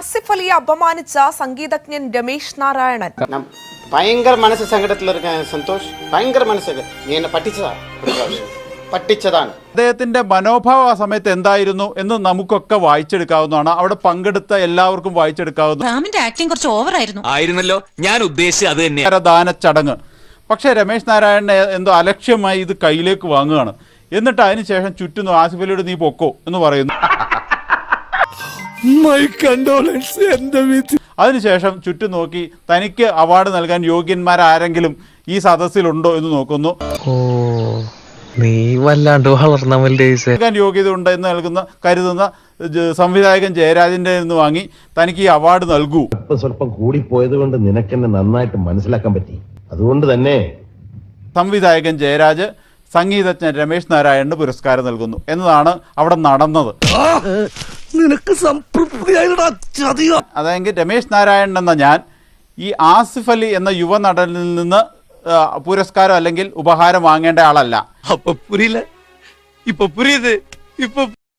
ആസിഫ് അലിയെ അപമാനിച്ച സംഗീതജ്ഞൻ രമേശ് നാരായണൻ. ഭയങ്കര മനസ്സ് സങ്കടത്തിലിരിക്കാൻ സന്തോഷ്. ഭയങ്കര മനസ്സ് പഠിച്ചതാണ് അദ്ദേഹത്തിന്റെ മനോഭാവം ആ സമയത്ത് എന്തായിരുന്നു എന്ന് നമുക്കൊക്കെ വായിച്ചെടുക്കാവുന്നതാണ്. അവിടെ പങ്കെടുത്ത എല്ലാവർക്കും വായിച്ചെടുക്കാവുന്ന രാമിന്റെ ആക്ടിംഗ് കുറച്ച് ഓവർ ആയിരുന്നു. ആയിരുന്നല്ലോ. ഞാൻ ഉദ്ദേശിച്ചത് ദാന ചടങ്ങ്. പക്ഷേ രമേശ് നാരായണനെ എന്തോ അലക്ഷ്യമായി ഇത് കയ്യിലേക്ക് വാങ്ങുകയാണ്. എന്നിട്ട് അതിനുശേഷം ചുറ്റുന്നു ആസിഫലിയുടെ നീ പൊക്കോ എന്ന് പറയുന്നു. അതിനുശേഷം ചുറ്റും നോക്കി തനിക്ക് അവാർഡ് നൽകാൻ യോഗ്യന്മാരാരെങ്കിലും ഈ സദസ്സിലുണ്ടോ എന്ന് നോക്കുന്നു. ഓ നീ വല്ലാണ്ട് നൽകാൻ യോഗ്യത ഉണ്ട് എന്ന് നൽകുന്ന കരുതുന്ന സംവിധായകൻ ജയരാജന്റെ നിന്ന് വാങ്ങി തനിക്ക് ഈ അവാർഡ് നൽകൂ. അല്പം സ്വല്പം കൂടിപ്പോയത് കൊണ്ട് നിനക്കെന്നെ നന്നായിട്ട് മനസ്സിലാക്കാൻ പറ്റി. അതുകൊണ്ട് തന്നെ സംവിധായകൻ ജയരാജ് സംഗീതജ്ഞൻ രമേശ് നാരായണന് പുരസ്കാരം നൽകുന്നു. എന്നതാണ് അവിടെ നടന്നത്. നിനക്ക് സംതൃപ്തിയായിട്ടാ ചതിയോ. അതായത് രമേശ് നാരായണൻ എന്ന ഞാൻ ഈ ആസിഫ് അലി എന്ന യുവ നടനിൽ നിന്ന് പുരസ്കാരം അല്ലെങ്കിൽ ഉപഹാരം വാങ്ങേണ്ട ആളല്ല. അപ്പൊ പുരിയില്ല. ഇപ്പൊ പുരിയത് ഇപ്പൊ